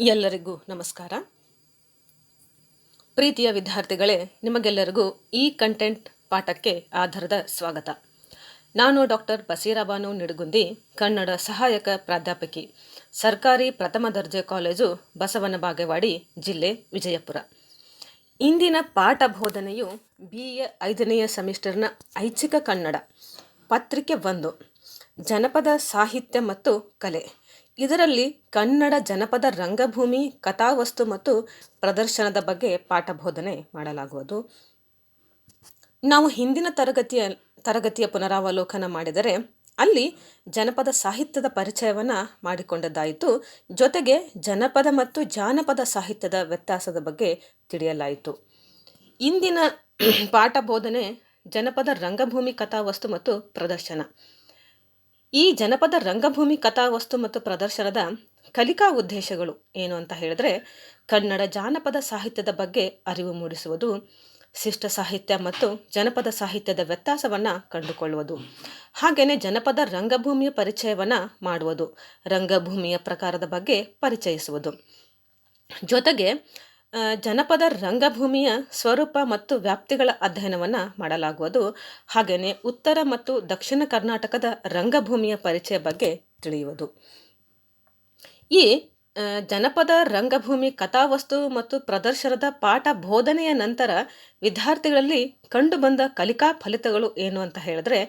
ಎಲ್ಲರಿಗೂ ನಮಸ್ಕಾರ. ಪ್ರೀತಿಯ ವಿದ್ಯಾರ್ಥಿಗಳೇ, ನಿಮಗೆಲ್ಲರಿಗೂ ಈ ಕಂಟೆಂಟ್ ಪಾಠಕ್ಕೆ ಆಧಾರದ ಸ್ವಾಗತ. ನಾನು ಡಾಕ್ಟರ್ ಬಸೀರಾಬಾನು ನಿಡಗುಂದಿ, ಕನ್ನಡ ಸಹಾಯಕ ಪ್ರಾಧ್ಯಾಪಕಿ, ಸರ್ಕಾರಿ ಪ್ರಥಮ ದರ್ಜೆ ಕಾಲೇಜು ಬಸವನ ಬಾಗೇವಾಡಿ ಜಿಲ್ಲೆ ವಿಜಯಪುರ. ಇಂದಿನ ಪಾಠ ಬೋಧನೆಯು ಬಿ ಎ ಐದನೆಯ ಸೆಮಿಸ್ಟರ್ನ ಐಚ್ಛಿಕ ಕನ್ನಡ, ಪತ್ರಿಕೆ ಒಂದು, ಜನಪದ ಸಾಹಿತ್ಯ ಮತ್ತು ಕಲೆ. ಇದರಲ್ಲಿ ಕನ್ನಡ ಜನಪದ ರಂಗಭೂಮಿ, ಕಥಾವಸ್ತು ಮತ್ತು ಪ್ರದರ್ಶನದ ಬಗ್ಗೆ ಪಾಠ ಬೋಧನೆ ಮಾಡಲಾಗುವುದು. ನಾವು ಹಿಂದಿನ ತರಗತಿಯ ತರಗತಿಯ ಪುನರಾವಲೋಕನ ಮಾಡಿದರೆ ಅಲ್ಲಿ ಜನಪದ ಸಾಹಿತ್ಯದ ಪರಿಚಯವನ್ನು ಮಾಡಿಕೊಂಡದ್ದಾಯಿತು. ಜೊತೆಗೆ ಜನಪದ ಮತ್ತು ಜಾನಪದ ಸಾಹಿತ್ಯದ ವ್ಯತ್ಯಾಸದ ಬಗ್ಗೆ ತಿಳಿಯಲಾಯಿತು. ಇಂದಿನ ಪಾಠ ಬೋಧನೆ ಜನಪದ ರಂಗಭೂಮಿ, ಕಥಾವಸ್ತು ಮತ್ತು ಪ್ರದರ್ಶನ. ಈ ಜನಪದ ರಂಗಭೂಮಿ ಕಥಾವಸ್ತು ಮತ್ತು ಪ್ರದರ್ಶನದ ಕಲಿಕಾ ಉದ್ದೇಶಗಳು ಏನು ಅಂತ ಹೇಳಿದ್ರೆ, ಕನ್ನಡ ಜಾನಪದ ಸಾಹಿತ್ಯದ ಬಗ್ಗೆ ಅರಿವು ಮೂಡಿಸುವುದು, ಶಿಷ್ಟ ಸಾಹಿತ್ಯ ಮತ್ತು ಜನಪದ ಸಾಹಿತ್ಯದ ವ್ಯತ್ಯಾಸವನ್ನು ಕಂಡುಕೊಳ್ಳುವುದು. ಹಾಗೆಯೇ ಜನಪದ ರಂಗಭೂಮಿಯ ಪರಿಚಯವನ್ನು ಮಾಡುವುದು, ರಂಗಭೂಮಿಯ ಪ್ರಕಾರದ ಬಗ್ಗೆ ಪರಿಚಯಿಸುವುದು. ಜೊತೆಗೆ ಜನಪದ ರಂಗಭೂಮಿಯ ಸ್ವರೂಪ ಮತ್ತು ವ್ಯಾಪ್ತಿಗಳ ಅಧ್ಯಯನವನ್ನು ಮಾಡಲಾಗುವುದು. ಹಾಗೆಯೇ ಉತ್ತರ ಮತ್ತು ದಕ್ಷಿಣ ಕರ್ನಾಟಕದ ರಂಗಭೂಮಿಯ ಪರಿಚಯ ಬಗ್ಗೆ ತಿಳಿಯುವುದು. ಈ ಜನಪದ ರಂಗಭೂಮಿ ಕಥಾವಸ್ತು ಮತ್ತು ಪ್ರದರ್ಶನದ ಪಾಠ ಬೋಧನೆಯ ನಂತರ ವಿದ್ಯಾರ್ಥಿಗಳಲ್ಲಿ ಕಂಡುಬಂದ ಕಲಿಕಾ ಫಲಿತಗಳು ಏನು ಅಂತ ಹೇಳಿದ್ರೆ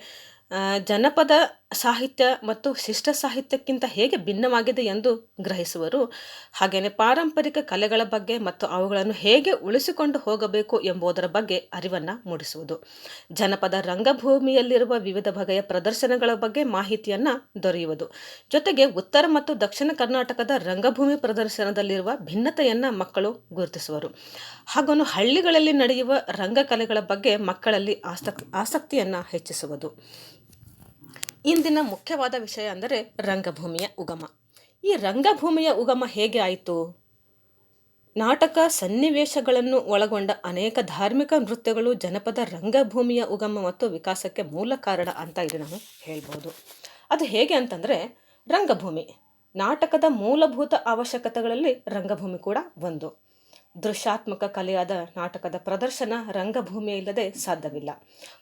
ಜನಪದ ಸಾಹಿತ್ಯ ಮತ್ತು ಶಿಷ್ಟ ಸಾಹಿತ್ಯಕ್ಕಿಂತ ಹೇಗೆ ಭಿನ್ನವಾಗಿದೆ ಎಂದು ಗ್ರಹಿಸುವರು. ಹಾಗೆಯೇ ಪಾರಂಪರಿಕ ಕಲೆಗಳ ಬಗ್ಗೆ ಮತ್ತು ಅವುಗಳನ್ನು ಹೇಗೆ ಉಳಿಸಿಕೊಂಡು ಹೋಗಬೇಕು ಎಂಬುದರ ಬಗ್ಗೆ ಅರಿವನ್ನು ಮೂಡಿಸುವುದು. ಜನಪದ ರಂಗಭೂಮಿಯಲ್ಲಿರುವ ವಿವಿಧ ಬಗೆಯ ಪ್ರದರ್ಶನಗಳ ಬಗ್ಗೆ ಮಾಹಿತಿಯನ್ನು ದೊರೆಯುವುದು. ಜೊತೆಗೆ ಉತ್ತರ ಮತ್ತು ದಕ್ಷಿಣ ಕರ್ನಾಟಕದ ರಂಗಭೂಮಿ ಪ್ರದರ್ಶನದಲ್ಲಿರುವ ಭಿನ್ನತೆಯನ್ನು ಮಕ್ಕಳು ಗುರುತಿಸುವರು. ಹಾಗೂ ಹಳ್ಳಿಗಳಲ್ಲಿ ನಡೆಯುವ ರಂಗಕಲೆಗಳ ಬಗ್ಗೆ ಮಕ್ಕಳಲ್ಲಿ ಆಸಕ್ತಿ ಆಸಕ್ತಿಯನ್ನು ಹೆಚ್ಚಿಸುವುದು. ಇಂದಿನ ಮುಖ್ಯವಾದ ವಿಷಯ ಅಂದರೆ ರಂಗಭೂಮಿಯ ಉಗಮ. ಈ ರಂಗಭೂಮಿಯ ಉಗಮ ಹೇಗೆ ಆಯಿತು? ನಾಟಕ ಸನ್ನಿವೇಶಗಳನ್ನು ಒಳಗೊಂಡ ಅನೇಕ ಧಾರ್ಮಿಕ ನೃತ್ಯಗಳು ಜನಪದ ರಂಗಭೂಮಿಯ ಉಗಮ ಮತ್ತು ವಿಕಾಸಕ್ಕೆ ಮೂಲ ಕಾರಣ ಅಂತ ಇಲ್ಲಿ ನಾವು ಹೇಳ್ಬೋದು. ಅದು ಹೇಗೆ ಅಂತಂದರೆ ರಂಗಭೂಮಿ, ನಾಟಕದ ಮೂಲಭೂತ ಅವಶ್ಯಕತೆಗಳಲ್ಲಿ ರಂಗಭೂಮಿ ಕೂಡ ಒಂದು. ದೃಶ್ಯಾತ್ಮಕ ಕಲೆಯಾದ ನಾಟಕದ ಪ್ರದರ್ಶನ ರಂಗಭೂಮಿ ಇಲ್ಲದೆ ಸಾಧ್ಯವಿಲ್ಲ.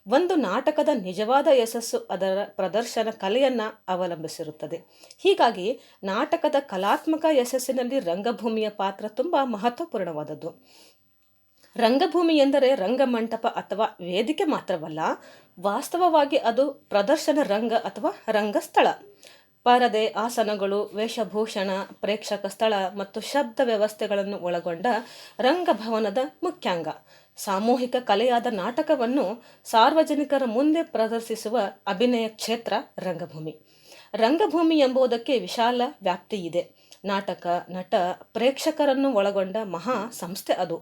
ಒಂದು ನಾಟಕದ ನಿಜವಾದ ಯಶಸ್ಸು ಅದರ ಪ್ರದರ್ಶನ ಕಲೆಯನ್ನು ಅವಲಂಬಿಸಿರುತ್ತದೆ. ಹೀಗಾಗಿ ನಾಟಕದ ಕಲಾತ್ಮಕ ಯಶಸ್ಸಿನಲ್ಲಿ ರಂಗಭೂಮಿಯ ಪಾತ್ರ ತುಂಬ ಮಹತ್ವಪೂರ್ಣವಾದದ್ದು. ರಂಗಭೂಮಿ ಎಂದರೆ ರಂಗಮಂಟಪ ಅಥವಾ ವೇದಿಕೆ ಮಾತ್ರವಲ್ಲ, ವಾಸ್ತವವಾಗಿ ಅದು ಪ್ರದರ್ಶನ ರಂಗ ಅಥವಾ ರಂಗಸ್ಥಳ. ಪರದೆ ಆಸನಗಳು, ವೇಷಭೂಷಣ, ಪ್ರೇಕ್ಷಕ ಸ್ಥಳ ಮತ್ತು ಶಬ್ದ ವ್ಯವಸ್ಥೆಗಳನ್ನು ಒಳಗೊಂಡ ರಂಗಭವನದ ಮುಖ್ಯಾಂಗ. ಸಾಮೂಹಿಕ ಕಲೆಯಾದ ನಾಟಕವನ್ನು ಸಾರ್ವಜನಿಕರ ಮುಂದೆ ಪ್ರದರ್ಶಿಸುವ ಅಭಿನಯ ಕ್ಷೇತ್ರ ರಂಗಭೂಮಿ. ರಂಗಭೂಮಿ ಎಂಬುದಕ್ಕೆ ವಿಶಾಲ ವ್ಯಾಪ್ತಿ ಇದೆ ನಾಟಕ, ನಟ, ಪ್ರೇಕ್ಷಕರನ್ನು ಒಳಗೊಂಡ ಮಹಾ ಸಂಸ್ಥೆ ಅದು.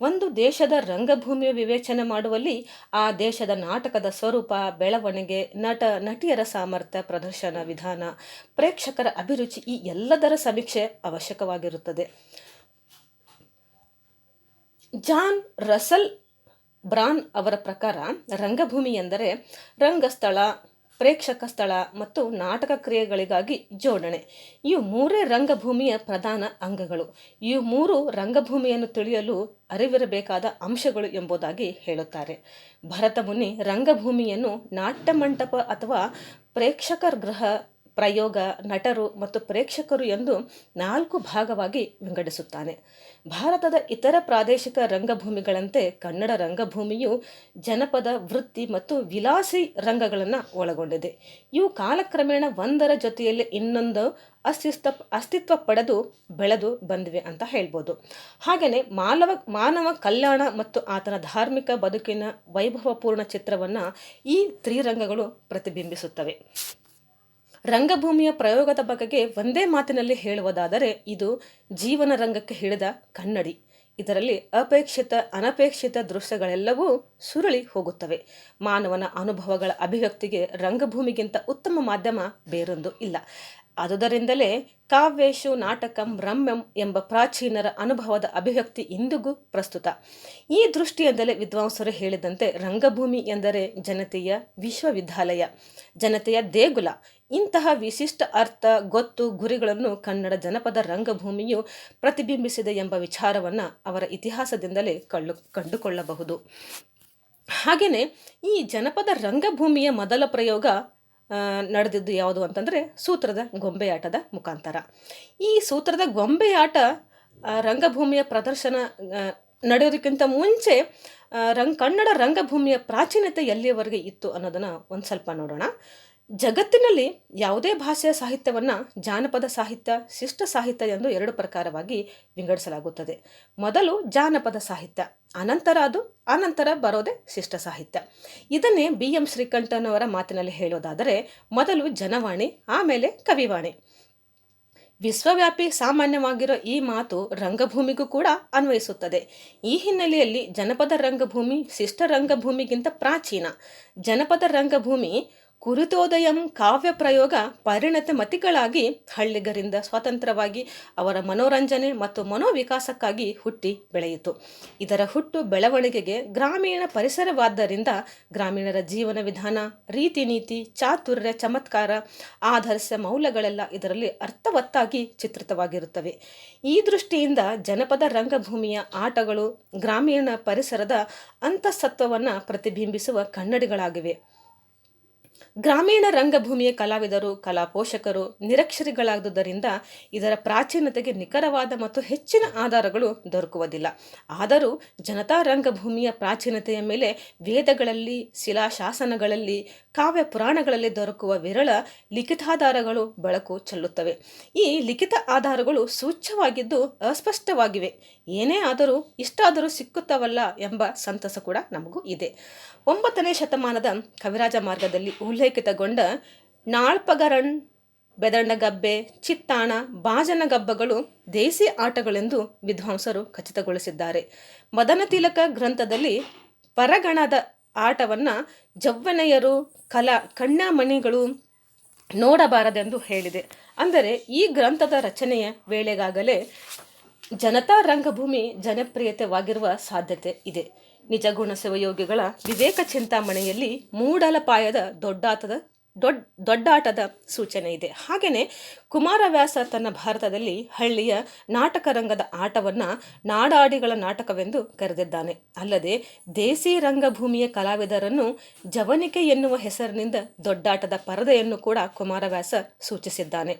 ಒಂದು ದೇಶದ ರಂಗಭೂಮಿಯ ವಿವೇಚನೆ ಮಾಡುವಲ್ಲಿ ಆ ದೇಶದ ನಾಟಕದ ಸ್ವರೂಪ, ಬೆಳವಣಿಗೆ, ನಟ, ನಟಿಯರ ಸಾಮರ್ಥ್ಯ, ಪ್ರದರ್ಶನ ವಿಧಾನ, ಪ್ರೇಕ್ಷಕರ ಅಭಿರುಚಿ ಈ ಎಲ್ಲದರ ಸಮೀಕ್ಷೆ ಅವಶ್ಯಕವಾಗಿರುತ್ತದೆ. ಜಾನ್ ರಸಲ್ ಬ್ರಾನ್ ಅವರ ಪ್ರಕಾರ ರಂಗಭೂಮಿ ಎಂದರೆ ರಂಗಸ್ಥಳ ಪ್ರೇಕ್ಷಕ ಸ್ಥಳ ಮತ್ತು ನಾಟಕ ಕ್ರಿಯೆಗಳಿಗಾಗಿ ಜೋಡಣೆ. ಇವು ಮೂರೇ ರಂಗಭೂಮಿಯ ಪ್ರಧಾನ ಅಂಗಗಳು. ಈ ಮೂರು ರಂಗಭೂಮಿಯನ್ನು ತಿಳಿಯಲು ಅರಿವಿರಬೇಕಾದ ಅಂಶಗಳು ಎಂಬುದಾಗಿ ಹೇಳುತ್ತಾರೆ. ಭರತ ಮುನಿ ರಂಗಭೂಮಿಯನ್ನು ನಾಟ್ಯ ಮಂಟಪ ಅಥವಾ ಪ್ರೇಕ್ಷಕರ ಗೃಹ ಪ್ರಯೋಗ, ನಟರು ಮತ್ತು ಪ್ರೇಕ್ಷಕರು ಎಂದು ನಾಲ್ಕು ಭಾಗವಾಗಿ ವಿಂಗಡಿಸುತ್ತಾನೆ. ಭಾರತದ ಇತರ ಪ್ರಾದೇಶಿಕ ರಂಗಭೂಮಿಗಳಂತೆ ಕನ್ನಡ ರಂಗಭೂಮಿಯು ಜನಪದ, ವೃತ್ತಿ ಮತ್ತು ವಿಲಾಸಿ ರಂಗಗಳನ್ನು ಒಳಗೊಂಡಿದೆ. ಇವು ಕಾಲಕ್ರಮೇಣ ಒಂದರ ಜೊತೆಯಲ್ಲಿ ಇನ್ನೊಂದು ಅಸ್ತಿತ್ವ ಅಸ್ತಿತ್ವ ಪಡೆದು ಬೆಳೆದು ಬಂದಿವೆ ಅಂತ ಹೇಳ್ಬೋದು. ಹಾಗೆಯೇ ಮಾನವ ಮಾನವ ಕಲ್ಯಾಣ ಮತ್ತು ಆತನ ಧಾರ್ಮಿಕ ಬದುಕಿನ ವೈಭವಪೂರ್ಣ ಚಿತ್ರವನ್ನು ಈ ತ್ರಿರಂಗಗಳು ಪ್ರತಿಬಿಂಬಿಸುತ್ತವೆ. ರಂಗಭೂಮಿಯ ಪ್ರಯೋಗದ ಬಗೆಗೆ ಒಂದೇ ಮಾತಿನಲ್ಲಿ ಹೇಳುವುದಾದರೆ ಇದು ಜೀವನ ರಂಗಕ್ಕೆ ಹಿಡಿದ ಕನ್ನಡಿ. ಇದರಲ್ಲಿ ಅಪೇಕ್ಷಿತ, ಅನಪೇಕ್ಷಿತ ದೃಶ್ಯಗಳೆಲ್ಲವೂ ಸುರಳಿ ಹೋಗುತ್ತವೆ. ಮಾನವನ ಅನುಭವಗಳ ಅಭಿವ್ಯಕ್ತಿಗೆ ರಂಗಭೂಮಿಗಿಂತ ಉತ್ತಮ ಮಾಧ್ಯಮ ಬೇರೊಂದು ಇಲ್ಲ. ಆದುದರಿಂದಲೇ ಕಾವ್ಯೇಶು ನಾಟಕಂ ರಮ್ಯಂ ಎಂಬ ಪ್ರಾಚೀನರ ಅನುಭವದ ಅಭಿವ್ಯಕ್ತಿ ಇಂದಿಗೂ ಪ್ರಸ್ತುತ. ಈ ದೃಷ್ಟಿಯಿಂದಲೇ ವಿದ್ವಾಂಸರು ಹೇಳಿದಂತೆ ರಂಗಭೂಮಿ ಎಂದರೆ ಜನತೆಯ ವಿಶ್ವವಿದ್ಯಾಲಯ, ಜನತೆಯ ದೇಗುಲ. ಇಂತಹ ವಿಶಿಷ್ಟ ಅರ್ಥ, ಗೊತ್ತು, ಗುರಿಗಳನ್ನು ಕನ್ನಡ ಜನಪದ ರಂಗಭೂಮಿಯು ಪ್ರತಿಬಿಂಬಿಸಿದೆ ಎಂಬ ವಿಚಾರವನ್ನು ಅವರ ಇತಿಹಾಸದಿಂದಲೇ ಕಳ್ಳು, ಕಂಡುಕೊಳ್ಳಬಹುದು. ಹಾಗೆಯೇ ಈ ಜನಪದ ರಂಗಭೂಮಿಯ ಮೊದಲ ಪ್ರಯೋಗ ನಡೆದಿದ್ದು ಯಾವುದು ಅಂತಂದರೆ ಸೂತ್ರದ ಗೊಂಬೆಯಾಟದ ಮುಖಾಂತರ. ಈ ಸೂತ್ರದ ಆ, ರಂಗಭೂಮಿಯ ಪ್ರದರ್ಶನ ನಡೆಯೋದಕ್ಕಿಂತ ಮುಂಚೆ ರಂಗ್ ಕನ್ನಡ ರಂಗಭೂಮಿಯ ಪ್ರಾಚೀನತೆ ಎಲ್ಲಿಯವರೆಗೆ ಇತ್ತು ಅನ್ನೋದನ್ನು ಒಂದು ಸ್ವಲ್ಪ ನೋಡೋಣ. ಜಗತ್ತಿನಲ್ಲಿ ಯಾವುದೇ ಭಾಷೆಯ ಸಾಹಿತ್ಯವನ್ನು ಜಾನಪದ ಸಾಹಿತ್ಯ, ಶಿಷ್ಟ ಸಾಹಿತ್ಯ ಎಂದು ಎರಡು ಪ್ರಕಾರವಾಗಿ ವಿಂಗಡಿಸಲಾಗುತ್ತದೆ. ಮೊದಲು ಜಾನಪದ ಸಾಹಿತ್ಯ, ಅನಂತರ ಅದು, ಅನಂತರ ಬರೋದೇ ಶಿಷ್ಟ ಸಾಹಿತ್ಯ. ಇದನ್ನೇ ಬಿ ಎಂ ಶ್ರೀಕಂಠನವರ ಮಾತಿನಲ್ಲಿ ಹೇಳೋದಾದರೆ, ಮೊದಲು ಜನವಾಣಿ, ಆಮೇಲೆ ಕವಿವಾಣಿ. ವಿಶ್ವವ್ಯಾಪಿ ಸಾಮಾನ್ಯವಾಗಿರೋ ಈ ಮಾತು ರಂಗಭೂಮಿಗೂ ಕೂಡ ಅನ್ವಯಿಸುತ್ತದೆ. ಈ ಹಿನ್ನೆಲೆಯಲ್ಲಿ ಜನಪದ ರಂಗಭೂಮಿ, ಶಿಷ್ಟ ರಂಗಭೂಮಿಗಿಂತ ಪ್ರಾಚೀನ. ಜನಪದ ರಂಗಭೂಮಿ ಕುರಿತೋದಯಂ ಕಾವ್ಯ ಪ್ರಯೋಗ ಪರಿಣತ ಮತಿಗಳಾಗಿ ಹಳ್ಳಿಗರಿಂದ ಸ್ವತಂತ್ರವಾಗಿ ಅವರ ಮನೋರಂಜನೆ ಮತ್ತು ಮನೋವಿಕಾಸಕ್ಕಾಗಿ ಹುಟ್ಟಿ ಬೆಳೆಯಿತು. ಇದರ ಹುಟ್ಟು ಬೆಳವಣಿಗೆಗೆ ಗ್ರಾಮೀಣ ಪರಿಸರವಾದ್ದರಿಂದ ಗ್ರಾಮೀಣರ ಜೀವನ ವಿಧಾನ, ರೀತಿ ನೀತಿ, ಚಾತುರ್ಯ, ಚಮತ್ಕಾರ ಆಧರ್ಶ ಮೌಲ್ಯಗಳೆಲ್ಲ ಇದರಲ್ಲಿ ಅರ್ಥವತ್ತಾಗಿ ಚಿತ್ರಿತವಾಗಿರುತ್ತವೆ. ಈ ದೃಷ್ಟಿಯಿಂದ ಜನಪದ ರಂಗಭೂಮಿಯ ಆಟಗಳು ಗ್ರಾಮೀಣ ಪರಿಸರದ ಅಂತಸತ್ವವನ್ನು ಪ್ರತಿಬಿಂಬಿಸುವ ಕನ್ನಡಿಗಳಾಗಿವೆ. ಗ್ರಾಮೀಣ ರಂಗಭೂಮಿಯ ಕಲಾವಿದರು, ಕಲಾ ಪೋಷಕರು ನಿರಕ್ಷರಿಗಳಾದುದರಿಂದ ಇದರ ಪ್ರಾಚೀನತೆಗೆ ನಿಖರವಾದ ಮತ್ತು ಹೆಚ್ಚಿನ ಆಧಾರಗಳು ದೊರಕುವುದಿಲ್ಲ. ಆದರೂ ಜನತಾ ರಂಗಭೂಮಿಯ ಪ್ರಾಚೀನತೆಯ ಮೇಲೆ ವೇದಗಳಲ್ಲಿ, ಶಿಲಾಶಾಸನಗಳಲ್ಲಿ ಕಾವ್ಯ ಪುರಾಣಗಳಲ್ಲಿ ದೊರಕುವ ವಿರಳ ಲಿಖಿತಾಧಾರಗಳು ಬೆಳಕು ಚೆಲ್ಲುತ್ತವೆ. ಈ ಲಿಖಿತ ಆಧಾರಗಳು ಸೂಚ್ಯವಾಗಿದ್ದು ಅಸ್ಪಷ್ಟವಾಗಿವೆ. ಏನೇ ಆದರೂ ಇಷ್ಟಾದರೂ ಸಿಕ್ಕುತ್ತವಲ್ಲ ಎಂಬ ಸಂತಸ ಕೂಡ ನಮಗೂ ಇದೆ. ಒಂಬತ್ತನೇ ಶತಮಾನದ ಕವಿರಾಜ ಮಾರ್ಗದಲ್ಲಿ ಉಲ್ಲೇಖಿತಗೊಂಡ ನಾಳ್ಪಗರಣ್ ಬೆದಣ್ಣಗಬ್ಬೆ ಚಿತ್ತಾಣ, ಬಾಜನಗಬ್ಬಗಳು ದೇಸಿ ಆಟಗಳೆಂದು ವಿದ್ವಾಂಸರು ಖಚಿತಗೊಳಿಸಿದ್ದಾರೆ. ಮದನ ತಿಲಕ ಗ್ರಂಥದಲ್ಲಿ ಪರಗಣದ ಆಟವನ್ನು ಜವ್ವನೆಯರು, ಕಲಾ, ಕಣ್ಣಮಣಿಗಳು ನೋಡಬಾರದೆಂದು ಹೇಳಿದೆ. ಅಂದರೆ ಈ ಗ್ರಂಥದ ರಚನೆಯ ವೇಳೆಗಾಗಲೇ ಜನತಾ ರಂಗಭೂಮಿ ಜನಪ್ರಿಯತೆವಾಗಿರುವ ಸಾಧ್ಯತೆ ಇದೆ. ನಿಜಗುಣ ಶಿವಯೋಗಿಗಳ ವಿವೇಕ ಚಿಂತಾಮಣೆಯಲ್ಲಿ ಮೂಡಲಪಾಯದ ದೊಡ್ಡಾಟದ ದೊಡ್ಡ ದೊಡ್ಡಾಟದ ಸೂಚನೆ ಇದೆ. ಹಾಗೆಯೇ ಕುಮಾರವ್ಯಾಸ ತನ್ನ ಭಾರತದಲ್ಲಿ ಹಳ್ಳಿಯ ನಾಟಕ ರಂಗದ ಆಟವನ್ನು ನಾಡಾಡಿಗಳ ನಾಟಕವೆಂದು ಕರೆದಿದ್ದಾನೆ. ಅಲ್ಲದೆ ದೇಸಿ ರಂಗಭೂಮಿಯ ಕಲಾವಿದರನ್ನು ಜವನಿಕೆ ಎನ್ನುವ ಹೆಸರಿನಿಂದ ದೊಡ್ಡಾಟದ ಪರದೆಯನ್ನು ಕೂಡ ಕುಮಾರವ್ಯಾಸ ಸೂಚಿಸಿದ್ದಾನೆ.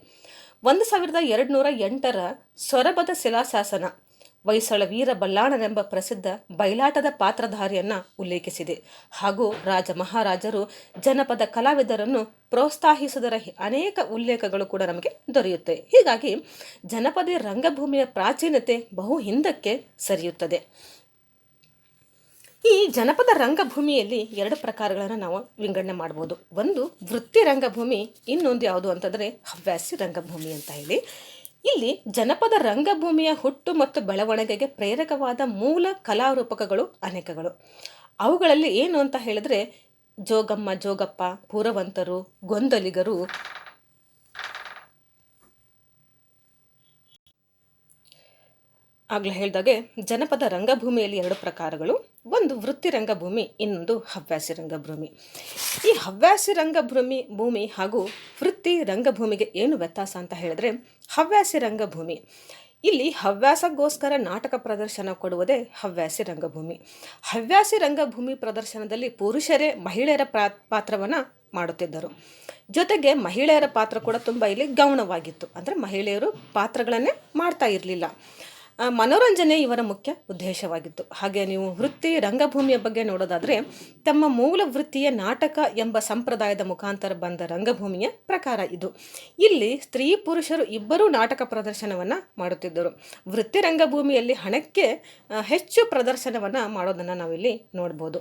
ಒಂದು ಸಾವಿರದ ಎರಡುನೂರ ಎಂಟರ ಸೊರಬದ ಶಿಲಾಶಾಸನ ಹೊಯ್ಸಳ ವೀರ ಬಲ್ಲಾಳನೆಂಬ ಪ್ರಸಿದ್ಧ ಬಯಲಾಟದ ಪಾತ್ರಧಾರಿಯನ್ನ ಉಲ್ಲೇಖಿಸಿದೆ. ಹಾಗೂ ರಾಜ ಮಹಾರಾಜರು ಜನಪದ ಕಲಾವಿದರನ್ನು ಪ್ರೋತ್ಸಾಹಿಸುವುದರ ಅನೇಕ ಉಲ್ಲೇಖಗಳು ಕೂಡ ನಮಗೆ ದೊರೆಯುತ್ತೆ. ಹೀಗಾಗಿ ಜನಪದ ರಂಗಭೂಮಿಯ ಪ್ರಾಚೀನತೆ ಬಹು ಹಿಂದಕ್ಕೆ ಸರಿಯುತ್ತದೆ. ಈ ಜನಪದ ರಂಗಭೂಮಿಯಲ್ಲಿ ಎರಡು ಪ್ರಕಾರಗಳನ್ನು ನಾವು ವಿಂಗಡಣೆ ಮಾಡ್ಬೋದು. ಒಂದು ವೃತ್ತಿ ರಂಗಭೂಮಿ, ಇನ್ನೊಂದು ಯಾವುದು ಅಂತಂದರೆ ಹವ್ಯಾಸಿ ರಂಗಭೂಮಿ ಅಂತ ಹೇಳಿ. ಇಲ್ಲಿ ಜನಪದ ರಂಗಭೂಮಿಯ ಹುಟ್ಟು ಮತ್ತು ಬೆಳವಣಿಗೆಗೆ ಪ್ರೇರಕವಾದ ಮೂಲ ಕಲಾರೂಪಕಗಳು ಅನೇಕಗಳು. ಅವುಗಳಲ್ಲಿ ಏನು ಅಂತ ಹೇಳಿದ್ರೆ ಜೋಗಮ್ಮ, ಜೋಗಪ್ಪ, ಪೂರವಂತರು, ಗೊಂದಲಿಗರು ಆಗಲೇ ಹೇಳಿದಾಗೆ, ಜನಪದ ರಂಗಭೂಮಿಯಲ್ಲಿ ಎರಡು ಪ್ರಕಾರಗಳು. ಒಂದು ವೃತ್ತಿ ರಂಗಭೂಮಿ, ಇನ್ನೊಂದು ಹವ್ಯಾಸಿ ರಂಗಭೂಮಿ. ಈ ಹವ್ಯಾಸಿ ರಂಗಭೂಮಿ, ಭೂಮಿ ಹಾಗೂ ವೃತ್ತಿ ರಂಗಭೂಮಿಗೆ ಏನು ವ್ಯತ್ಯಾಸ ಅಂತ ಹೇಳಿದ್ರೆ, ಹವ್ಯಾಸಿ ರಂಗಭೂಮಿ. ಇಲ್ಲಿ ಹವ್ಯಾಸಗೋಸ್ಕರ ನಾಟಕ ಪ್ರದರ್ಶನ ಕೊಡುವುದೇ ಹವ್ಯಾಸಿ ರಂಗಭೂಮಿ. ಹವ್ಯಾಸಿ ರಂಗಭೂಮಿ ಪ್ರದರ್ಶನದಲ್ಲಿ ಪುರುಷರೇ ಮಹಿಳೆಯರ ಪಾತ್ರವನ್ನು ಮಾಡುತ್ತಿದ್ದರು. ಜೊತೆಗೆ ಮಹಿಳೆಯರ ಪಾತ್ರ ಕೂಡ ತುಂಬ ಇಲ್ಲಿ ಗೌಣವಾಗಿತ್ತು. ಅಂದರೆ ಮಹಿಳೆಯರು ಪಾತ್ರಗಳನ್ನೇ ಮಾಡ್ತಾ ಇರಲಿಲ್ಲ. ಮನೋರಂಜನೆ ಇವರ ಮುಖ್ಯ ಉದ್ದೇಶವಾಗಿತ್ತು. ಹಾಗೆ ನೀವು ವೃತ್ತಿ ರಂಗಭೂಮಿಯ ಬಗ್ಗೆ ನೋಡೋದಾದರೆ, ತಮ್ಮ ಮೂಲ ವೃತ್ತಿಯ ನಾಟಕ ಎಂಬ ಸಂಪ್ರದಾಯದ ಮುಖಾಂತರ ಬಂದ ರಂಗಭೂಮಿಯ ಪ್ರಕಾರ ಇದು. ಇಲ್ಲಿ ಸ್ತ್ರೀ ಪುರುಷರು ಇಬ್ಬರೂ ನಾಟಕ ಪ್ರದರ್ಶನವನ್ನು ಮಾಡುತ್ತಿದ್ದರು. ವೃತ್ತಿ ರಂಗಭೂಮಿಯಲ್ಲಿ ಹಣಕ್ಕೆ ಹೆಚ್ಚು ಪ್ರದರ್ಶನವನ್ನು ಮಾಡೋದನ್ನು ನಾವಿಲ್ಲಿ ನೋಡ್ಬೋದು.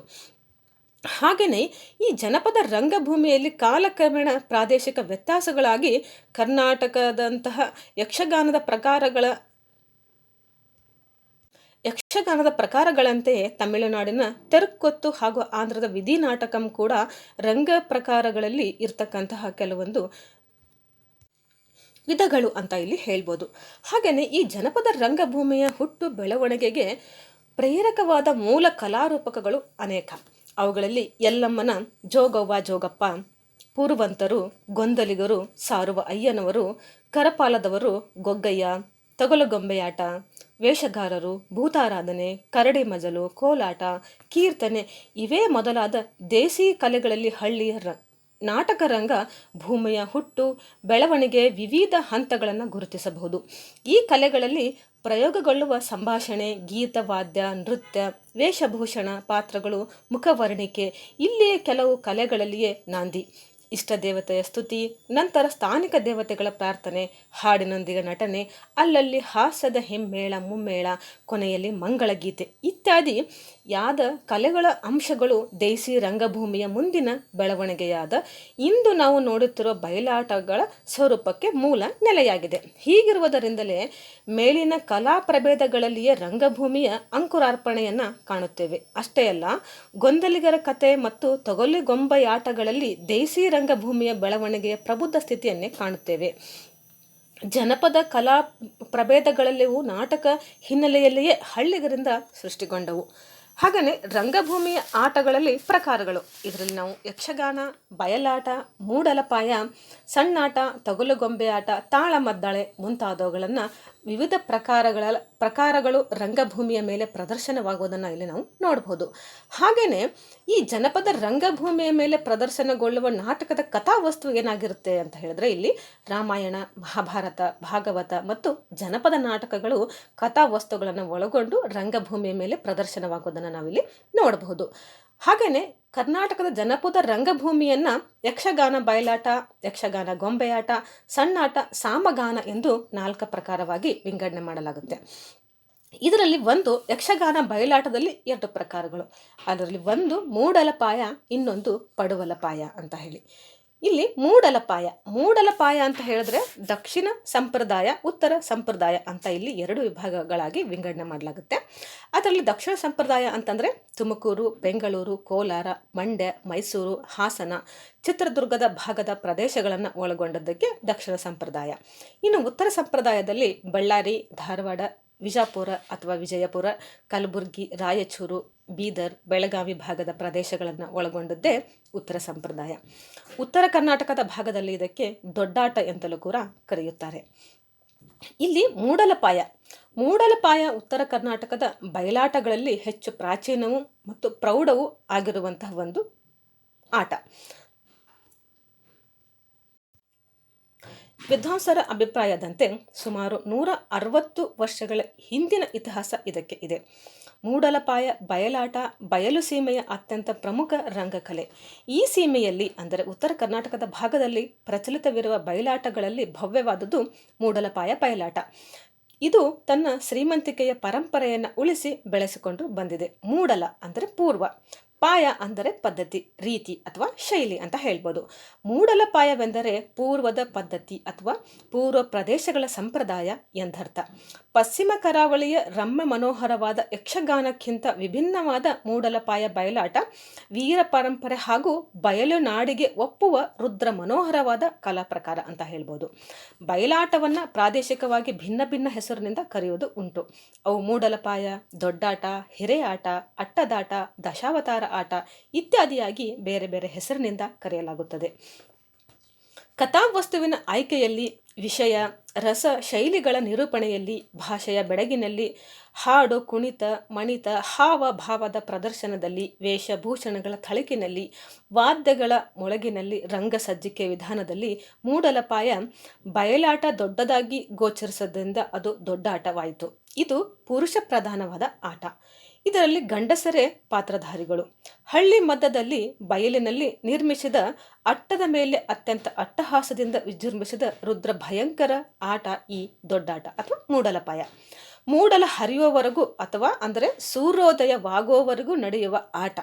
ಹಾಗೆಯೇ ಈ ಜನಪದ ರಂಗಭೂಮಿಯಲ್ಲಿ ಕಾಲಕ್ರಮೇಣ ಪ್ರಾದೇಶಿಕ ವ್ಯತ್ಯಾಸಗಳಾಗಿ ಕರ್ನಾಟಕದಂತಹ ಯಕ್ಷಗಾನದ ಪ್ರಕಾರಗಳ ಯಕ್ಷಗಾನದ ಪ್ರಕಾರಗಳಂತೆಯೇ ತಮಿಳುನಾಡಿನ ತೆರಕೊತ್ತು ಹಾಗೂ ಆಂಧ್ರದ ವಿಧಿ ನಾಟಕಂ ಕೂಡ ರಂಗ ಪ್ರಕಾರಗಳಲ್ಲಿ ಇರ್ತಕ್ಕಂತಹ ಕೆಲವೊಂದು ವಿಧಗಳು ಅಂತ ಇಲ್ಲಿ ಹೇಳ್ಬೋದು. ಹಾಗೆಯೇ ಈ ಜನಪದ ರಂಗಭೂಮಿಯ ಹುಟ್ಟು ಬೆಳವಣಿಗೆಗೆ ಪ್ರೇರಕವಾದ ಮೂಲ ಕಲಾರೂಪಕಗಳು ಅನೇಕ. ಅವುಗಳಲ್ಲಿ ಯಲ್ಲಮ್ಮನ ಜೋಗವ್ವ ಜೋಗಪ್ಪ, ಪೂರ್ವಂತರು ಗೊಂದಲಿಗರು, ಸಾರುವ ಅಯ್ಯನವರು, ಕರಪಾಲದವರು ಗೊಗ್ಗಯ್ಯ, ತಗಲುಗೊಂಬೆಯಾಟ ವೇಷಗಾರರು, ಭೂತಾರಾಧನೆ, ಕರಡಿ ಮಜಲು, ಕೋಲಾಟ, ಕೀರ್ತನೆ ಇವೇ ಮೊದಲಾದ ದೇಸಿ ಕಲೆಗಳಲ್ಲಿ ಹಳ್ಳಿಯ ರ, ನಾಟಕ ರಂಗ ಭೂಮಿಯ ಹುಟ್ಟು, ಬೆಳವಣಿಗೆ ವಿವಿಧ ಹಂತಗಳನ್ನು ಗುರುತಿಸಬಹುದು. ಈ ಕಲೆಗಳಲ್ಲಿ ಪ್ರಯೋಗಗೊಳ್ಳುವ ಸಂಭಾಷಣೆ ಗೀತವಾದ್ಯ ನೃತ್ಯ, ವೇಷಭೂಷಣ, ಪಾತ್ರಗಳು, ಮುಖವರ್ಣಿಕೆ, ಇಲ್ಲಿಯೇ ಕೆಲವು ಕಲೆಗಳಲ್ಲಿಯೇ ನಾಂದಿ. ಇಷ್ಟ ದೇವತೆಯ ಸ್ತುತಿ, ನಂತರ ಸ್ಥಾನಿಕ ದೇವತೆಗಳ ಪ್ರಾರ್ಥನೆ, ಹಾಡಿನೊಂದಿಗೆ ನಟನೆ, ಅಲ್ಲಲ್ಲಿ ಹಾಸ್ಯದ ಹೆಮ್ಮೇಳ, ಮುಮ್ಮೇಳ, ಕೊನೆಯಲ್ಲಿ ಮಂಗಳಗೀತೆ ಇತ್ಯಾದಿ ಯಾದ ಕಲೆಗಳ ಅಂಶಗಳು ದೇಸಿ ರಂಗಭೂಮಿಯ ಮುಂದಿನ ಬೆಳವಣಿಗೆಯಾದ ಇಂದು ನಾವು ನೋಡುತ್ತಿರುವ ಬಯಲಾಟಗಳ ಸ್ವರೂಪಕ್ಕೆ ಮೂಲ ನೆಲೆಯಾಗಿದೆ. ಹೀಗಿರುವುದರಿಂದಲೇ ಮೇಲಿನ ಕಲಾ ಪ್ರಭೇದಗಳಲ್ಲಿಯೇ ರಂಗಭೂಮಿಯ ಅಂಕುರಾರ್ಪಣೆಯನ್ನು ಕಾಣುತ್ತೇವೆ. ಅಷ್ಟೇ ಅಲ್ಲ, ಗೊಂದಲಿಗರ ಕತೆ ಮತ್ತು ತೊಗಲಿಗೊಂಬೆಯಾಟಗಳಲ್ಲಿ ದೇಸಿ ರಂಗಭೂಮಿಯ ಬೆಳವಣಿಗೆಯ ಪ್ರಬುದ್ಧ ಸ್ಥಿತಿಯನ್ನೇ ಕಾಣುತ್ತೇವೆ. ಜನಪದ ಕಲಾ ಪ್ರಭೇದಗಳಲ್ಲಿಯೂ ನಾಟಕ ಹಿನ್ನೆಲೆಯಲ್ಲಿಯೇ ಹಳ್ಳಿಗರಿಂದ ಸೃಷ್ಟಿಗೊಂಡವು. ಹಾಗೆಯೇ ರಂಗಭೂಮಿಯ ಆಟಗಳಲ್ಲಿ ಪ್ರಕಾರಗಳು. ಇದರಲ್ಲಿ ನಾವು ಯಕ್ಷಗಾನ, ಬಯಲಾಟ, ಮೂಡಲಪಾಯ, ಸಣ್ಣಾಟ ತಗುಲುಗೊಂಬೆ ಆಟ ತಾಳಮದ್ದಳೆ ಮುಂತಾದವುಗಳನ್ನು ವಿವಿಧ ಪ್ರಕಾರಗಳ ಪ್ರಕಾರಗಳು ರಂಗಭೂಮಿಯ ಮೇಲೆ ಪ್ರದರ್ಶನವಾಗುವುದನ್ನು ಇಲ್ಲಿ ನಾವು ನೋಡಬಹುದು ಹಾಗೆಯೇ ಈ ಜನಪದ ರಂಗಭೂಮಿಯ ಮೇಲೆ ಪ್ರದರ್ಶನಗೊಳ್ಳುವ ನಾಟಕದ ಕಥಾವಸ್ತು ಏನಾಗಿರುತ್ತೆ ಅಂತ ಹೇಳಿದ್ರೆ ಇಲ್ಲಿ ರಾಮಾಯಣ, ಮಹಾಭಾರತ, ಭಾಗವತ ಮತ್ತು ಜನಪದ ನಾಟಕಗಳು ಕಥಾವಸ್ತುಗಳನ್ನು ಒಳಗೊಂಡು ರಂಗಭೂಮಿಯ ಮೇಲೆ ಪ್ರದರ್ಶನವಾಗುವುದನ್ನು ನಾವಿಲ್ಲಿ ನೋಡಬಹುದು ಹಾಗೆಯೇ ಕರ್ನಾಟಕದ ಜನಪದ ರಂಗಭೂಮಿಯನ್ನು ಯಕ್ಷಗಾನ ಬಯಲಾಟ, ಯಕ್ಷಗಾನ ಗೊಂಬೆಯಾಟ, ಸಣ್ಣಾಟ, ಸಾಮಗಾನ ಎಂದು ನಾಲ್ಕು ಪ್ರಕಾರವಾಗಿ ವಿಂಗಡಣೆ ಮಾಡಲಾಗುತ್ತೆ. ಇದರಲ್ಲಿ ಒಂದು ಯಕ್ಷಗಾನ ಬಯಲಾಟದಲ್ಲಿ ಎರಡು ಪ್ರಕಾರಗಳು. ಅದರಲ್ಲಿ ಒಂದು ಮೂಡಲಪಾಯ, ಇನ್ನೊಂದು ಪಡುವಲಪಾಯ ಅಂತ ಹೇಳಿ. ಇಲ್ಲಿ ಮೂಡಲಪಾಯ. ಮೂಡಲಪಾಯ ಅಂತ ಹೇಳಿದ್ರೆ ದಕ್ಷಿಣ ಸಂಪ್ರದಾಯ, ಉತ್ತರ ಸಂಪ್ರದಾಯ ಅಂತ ಇಲ್ಲಿ ಎರಡು ವಿಭಾಗಗಳಾಗಿ ವಿಂಗಡಣೆ ಮಾಡಲಾಗುತ್ತೆ. ಅದರಲ್ಲಿ ದಕ್ಷಿಣ ಸಂಪ್ರದಾಯ ಅಂತಂದರೆ ತುಮಕೂರು, ಬೆಂಗಳೂರು, ಕೋಲಾರ, ಮಂಡ್ಯ, ಮೈಸೂರು, ಹಾಸನ, ಚಿತ್ರದುರ್ಗದ ಭಾಗದ ಪ್ರದೇಶಗಳನ್ನು ಒಳಗೊಂಡದ್ದಕ್ಕೆ ದಕ್ಷಿಣ ಸಂಪ್ರದಾಯ. ಇನ್ನು ಉತ್ತರ ಸಂಪ್ರದಾಯದಲ್ಲಿ ಬಳ್ಳಾರಿ, ಧಾರವಾಡ, ವಿಜಾಪುರ ಅಥವಾ ವಿಜಯಪುರ, ಕಲಬುರಗಿ, ರಾಯಚೂರು ಬೀದರ್, ಬೆಳಗಾವಿ ಭಾಗದ ಪ್ರದೇಶಗಳನ್ನು ಒಳಗೊಂಡದ್ದೇ ಉತ್ತರ ಸಂಪ್ರದಾಯ. ಉತ್ತರ ಕರ್ನಾಟಕದ ಭಾಗದಲ್ಲಿ ಇದಕ್ಕೆ ದೊಡ್ಡಾಟ ಎಂತಲೂ ಕೂಡ ಕರೆಯುತ್ತಾರೆ. ಇಲ್ಲಿ ಮೂಡಲಪಾಯ. ಮೂಡಲಪಾಯ ಉತ್ತರ ಕರ್ನಾಟಕದ ಬಯಲಾಟಗಳಲ್ಲಿ ಹೆಚ್ಚು ಪ್ರಾಚೀನವೂ ಮತ್ತು ಪ್ರೌಢವೂ ಆಗಿರುವಂತಹ ಒಂದು ಆಟ. ವಿದ್ವಾಂಸರ ಅಭಿಪ್ರಾಯದಂತೆ ಸುಮಾರು ನೂರ ಅರವತ್ತು ವರ್ಷಗಳ ಹಿಂದಿನ ಇತಿಹಾಸ ಇದಕ್ಕೆ ಇದೆ. ಮೂಡಲಪಾಯ, ಬಯಲಾಟ, ಬಯಲು ಸೀಮೆಯ ಅತ್ಯಂತ ಪ್ರಮುಖ ರಂಗಕಲೆ. ಈ ಸೀಮೆಯಲ್ಲಿ, ಅಂದರೆ ಉತ್ತರ ಕರ್ನಾಟಕದ ಭಾಗದಲ್ಲಿ ಪ್ರಚಲಿತವಿರುವ ಬಯಲಾಟಗಳಲ್ಲಿ ಭವ್ಯವಾದದ್ದು ಮೂಡಲಪಾಯ, ಬಯಲಾಟ. ಇದು ತನ್ನ ಶ್ರೀಮಂತಿಕೆಯ ಪರಂಪರೆಯನ್ನು ಉಳಿಸಿ ಬೆಳೆಸಿಕೊಂಡು ಬಂದಿದೆ. ಮೂಡಲ ಅಂದರೆ ಪೂರ್ವ, ಪಾಯ ಅಂದರೆ ಪದ್ಧತಿ, ರೀತಿ ಅಥವಾ ಶೈಲಿ ಅಂತ ಹೇಳ್ಬೋದು. ಮೂಡಲ ಪಾಯವೆಂದರೆ ಪೂರ್ವದ ಪದ್ಧತಿ ಅಥವಾ ಪೂರ್ವ ಪ್ರದೇಶಗಳ ಸಂಪ್ರದಾಯ ಎಂದರ್ಥ. ಪಶ್ಚಿಮ ಕರಾವಳಿಯ ರಮ್ಯ ಮನೋಹರವಾದ ಯಕ್ಷಗಾನಕ್ಕಿಂತ ವಿಭಿನ್ನವಾದ ಮೂಡಲಪಾಯ ಬಯಲಾಟ, ವೀರ ಪರಂಪರೆ ಹಾಗೂ ಬಯಲು ನಾಡಿಗೆ ಒಪ್ಪುವ ರುದ್ರ ಮನೋಹರವಾದ ಕಲಾ ಪ್ರಕಾರ ಅಂತ ಹೇಳ್ಬೋದು. ಬಯಲಾಟವನ್ನು ಪ್ರಾದೇಶಿಕವಾಗಿ ಭಿನ್ನ ಭಿನ್ನ ಹೆಸರಿನಿಂದ ಕರೆಯುವುದು ಉಂಟು. ಅವು ಮೂಡಲಪಾಯ, ದೊಡ್ಡಾಟ, ಹಿರೆಯಾಟ, ಅಟ್ಟದಾಟ, ದಶಾವತಾರ ಆಟ ಇತ್ಯಾದಿಯಾಗಿ ಬೇರೆ ಬೇರೆ ಹೆಸರಿನಿಂದ ಕರೆಯಲಾಗುತ್ತದೆ. ಕಥಾವಸ್ತುವಿನ ಆಯ್ಕೆಯಲ್ಲಿ ವಿಷಯ ರಸ ಶೈಲಿಗಳ ನಿರೂಪಣೆಯಲ್ಲಿ, ಭಾಷೆಯ ಬೆಡಗಿನಲ್ಲಿ, ಹಾಡು, ಕುಣಿತ, ಮಣಿತ, ಹಾವ ಭಾವದ ಪ್ರದರ್ಶನದಲ್ಲಿ, ವೇಷಭೂಷಣಗಳ ಥಳಕಿನಲ್ಲಿ, ವಾದ್ಯಗಳ ಮೊಳಗಿನಲ್ಲಿ ರಂಗಸಜ್ಜಿಕೆ ವಿಧಾನದಲ್ಲಿ ಮೂಡಲಪಾಯ ಬಯಲಾಟ ದೊಡ್ಡದಾಗಿ ಗೋಚರಿಸೋದ್ರಿಂದ ಅದು ದೊಡ್ಡ ಆಟವಾಯಿತು. ಇದು ಪುರುಷ ಪ್ರಧಾನವಾದ ಆಟ. ಇದರಲ್ಲಿ ಗಂಡಸರೇ ಪಾತ್ರಧಾರಿಗಳು. ಹಳ್ಳಿ ಮಧ್ಯದಲ್ಲಿ ಬಯಲಿನಲ್ಲಿ ನಿರ್ಮಿಸಿದ ಅಟ್ಟದ ಮೇಲೆ ಅತ್ಯಂತ ಅಟ್ಟಹಾಸದಿಂದ ವಿಜೃಂಭಿಸಿದ ರುದ್ರ ಭಯಂಕರ ಆಟ ಈ ದೊಡ್ಡಾಟ ಅಥವಾ ಮೂಡಲಪಾಯ. ಮೂಡಲ ಹರಿಯುವವರೆಗೂ ಅಥವಾ ಅಂದರೆ ಸೂರ್ಯೋದಯವಾಗುವವರೆಗೂ ನಡೆಯುವ ಆಟ.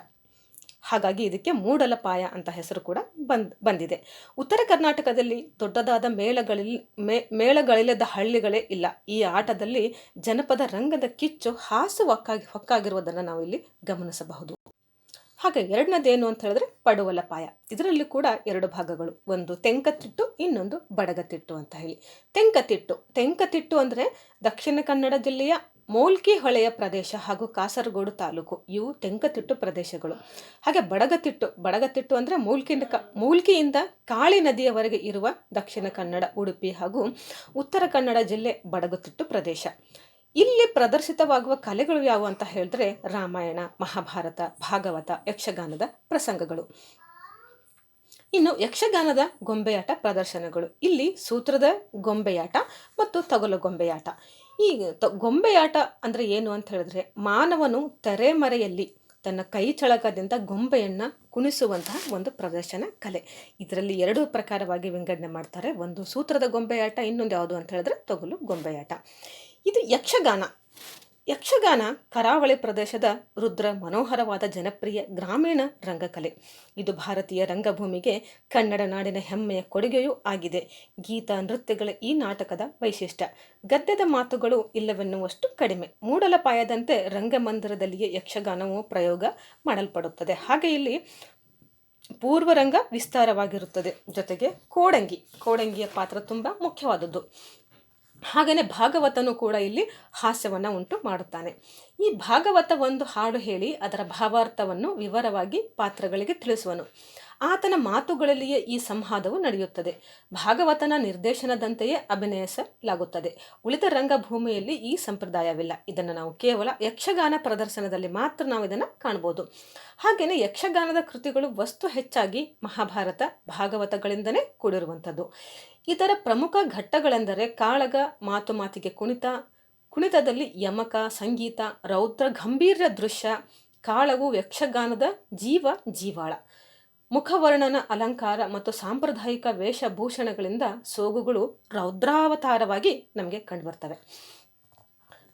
ಹಾಗಾಗಿ ಇದಕ್ಕೆ ಮೂಡಲಪಾಯ ಅಂತ ಹೆಸರು ಕೂಡ ಬಂದ್, ಬಂದಿದೆ. ಉತ್ತರ ಕರ್ನಾಟಕದಲ್ಲಿ ದೊಡ್ಡದಾದ ಮೇಳಗಳಲ್ಲಿ ಮೇ, ಮೇಳಗಳಿಲ್ಲದ ಹಳ್ಳಿಗಳೇ ಇಲ್ಲ. ಈ ಆಟದಲ್ಲಿ ಜನಪದ ರಂಗದ ಕಿಚ್ಚು ಹಾಸು ಹೊಕ್ಕಾಗಿ, ಹೊಕ್ಕಾಗಿರುವುದನ್ನು ನಾವು ಇಲ್ಲಿ ಗಮನಿಸಬಹುದು. ಹಾಗೆ ಎರಡನೇದೇನು ಅಂತ ಹೇಳಿದ್ರೆ ಪಡುವಲಪಾಯ. ಇದರಲ್ಲಿ ಕೂಡ ಎರಡು ಭಾಗಗಳು. ಒಂದು ತೆಂಕತಿಟ್ಟು, ಇನ್ನೊಂದು ಬಡಗತಿಟ್ಟು ಅಂತ ಹೇಳಿ. ತೆಂಕತಿಟ್ಟು. ತೆಂಕತಿಟ್ಟು ಅಂದರೆ ದಕ್ಷಿಣ ಕನ್ನಡ ಜಿಲ್ಲೆಯ ಮೋಲ್ಕಿ ಹೊಳೆಯ ಪ್ರದೇಶ ಹಾಗೂ ಕಾಸರಗೋಡು ತಾಲೂಕು. ಇವು ತೆಂಕತಿಟ್ಟು ಪ್ರದೇಶಗಳು. ಹಾಗೆ ಬಡಗತಿಟ್ಟು. ಬಡಗತಿಟ್ಟು ಅಂದರೆ ಮೂಲ್ಕಿನ ಕ, ಮೂಲ್ಕಿಯಿಂದ ಕಾಳಿ ನದಿಯವರೆಗೆ ಇರುವ ದಕ್ಷಿಣ ಕನ್ನಡ, ಉಡುಪಿ ಹಾಗೂ ಉತ್ತರ ಕನ್ನಡ ಜಿಲ್ಲೆ ಬಡಗತಿಟ್ಟು ಪ್ರದೇಶ. ಇಲ್ಲಿ ಪ್ರದರ್ಶಿತವಾಗುವ ಕಲೆಗಳು ಯಾವುವು ಅಂತ ಹೇಳಿದ್ರೆ ರಾಮಾಯಣ, ಮಹಾಭಾರತ, ಭಾಗವತ, ಯಕ್ಷಗಾನದ ಪ್ರಸಂಗಗಳು. ಇನ್ನು ಯಕ್ಷಗಾನದ ಗೊಂಬೆಯಾಟ ಪ್ರದರ್ಶನಗಳು. ಇಲ್ಲಿ ಸೂತ್ರದ ಗೊಂಬೆಯಾಟ ಮತ್ತು ತಗಲು ಗೊಂಬೆಯಾಟ. ಈ ತ, ಗೊಂಬೆಯಾಟ ಅಂದರೆ ಏನು ಅಂತ ಹೇಳಿದ್ರೆ ಮಾನವನು ತೆರೆಮರೆಯಲ್ಲಿ ತನ್ನ ಕೈ ಚಳಕದಿಂದ ಗೊಂಬೆಯನ್ನು ಕುಣಿಸುವಂತಹ ಒಂದು ಪ್ರದರ್ಶನ ಕಲೆ. ಇದರಲ್ಲಿ ಎರಡು ಪ್ರಕಾರವಾಗಿ ವಿಂಗಡಣೆ ಮಾಡ್ತಾರೆ. ಒಂದು ಸೂತ್ರದ ಗೊಂಬೆಯಾಟ, ಇನ್ನೊಂದು ಯಾವುದು ಅಂತ ಹೇಳಿದ್ರೆ ತೊಗಲು ಗೊಂಬೆಯಾಟ. ಇದು ಯಕ್ಷಗಾನ. ಯಕ್ಷಗಾನ ಕರಾವಳಿ ಪ್ರದೇಶದ ರುದ್ರ ಮನೋಹರವಾದ ಜನಪ್ರಿಯ ಗ್ರಾಮೀಣ ರಂಗಕಲೆ. ಇದು ಭಾರತೀಯ ರಂಗಭೂಮಿಗೆ ಕನ್ನಡ ನಾಡಿನ ಹೆಮ್ಮೆಯ ಕೊಡುಗೆಯೂ ಆಗಿದೆ. ಗೀತ, ನೃತ್ಯಗಳ ಈ ನಾಟಕದ ವೈಶಿಷ್ಟ್ಯ. ಗದ್ಯದ ಮಾತುಗಳು ಇಲ್ಲವೆನ್ನುವಷ್ಟು ಕಡಿಮೆ. ಮೂಡಲಪಾಯದಂತೆ ರಂಗಮಂದಿರದಲ್ಲಿಯೇ ಯಕ್ಷಗಾನವು ಪ್ರಯೋಗ ಮಾಡಲ್ಪಡುತ್ತದೆ. ಹಾಗೆ ಇಲ್ಲಿ ಪೂರ್ವರಂಗ ವಿಸ್ತಾರವಾಗಿರುತ್ತದೆ. ಜೊತೆಗೆ ಕೋಡಂಗಿ. ಕೋಡಂಗಿಯ ಪಾತ್ರ ತುಂಬ ಮುಖ್ಯವಾದದ್ದು. ಹಾಗೆಯೇ ಭಾಗವತನು ಕೂಡ ಇಲ್ಲಿ ಹಾಸ್ಯವನ್ನು ಉಂಟು ಮಾಡುತ್ತಾನೆ. ಈ ಭಾಗವತ ಒಂದು ಹಾಡು ಹೇಳಿ ಅದರ ಭಾವಾರ್ಥವನ್ನು ವಿವರವಾಗಿ ಪಾತ್ರಗಳಿಗೆ ತಿಳಿಸುವನು. ಆತನ ಮಾತುಗಳಲ್ಲಿಯೇ ಈ ಸಂವಾದವು ನಡೆಯುತ್ತದೆ. ಭಾಗವತನ ನಿರ್ದೇಶನದಂತೆಯೇ ಅಭಿನಯಿಸಲಾಗುತ್ತದೆ. ಉಳಿದ ರಂಗಭೂಮಿಯಲ್ಲಿ ಈ ಸಂಪ್ರದಾಯವಿಲ್ಲ. ಇದನ್ನು ನಾವು ಕೇವಲ ಯಕ್ಷಗಾನ ಪ್ರದರ್ಶನದಲ್ಲಿ ಮಾತ್ರ ನಾವು ಇದನ್ನು ಕಾಣ್ಬೋದು ಹಾಗೆಯೇ ಯಕ್ಷಗಾನದ ಕೃತಿಗಳು ವಸ್ತು ಹೆಚ್ಚಾಗಿ ಮಹಾಭಾರತ ಭಾಗವತಗಳಿಂದಲೇ ಕೂಡಿರುವಂಥದ್ದು. ಇದರ ಪ್ರಮುಖ ಘಟ್ಟಗಳೆಂದರೆ ಕಾಳಗ ಮಾತು ಮಾತಿಗೆ ಕುಣಿತ, ಕುಣಿತದಲ್ಲಿ ಯಮಕ, ಸಂಗೀತ, ರೌದ್ರ ಗಂಭೀರ ದೃಶ್ಯ ಕಾಳವು ಯಕ್ಷಗಾನದ ಜೀವ ಜೀವಾಳ. ಮುಖವರ್ಣನ ಅಲಂಕಾರ ಮತ್ತು ಸಾಂಪ್ರದಾಯಿಕ ವೇಷಭೂಷಣಗಳಿಂದ ಸೋಗುಗಳು ರೌದ್ರಾವತಾರವಾಗಿ ನಮಗೆ ಕಂಡುಬರ್ತವೆ.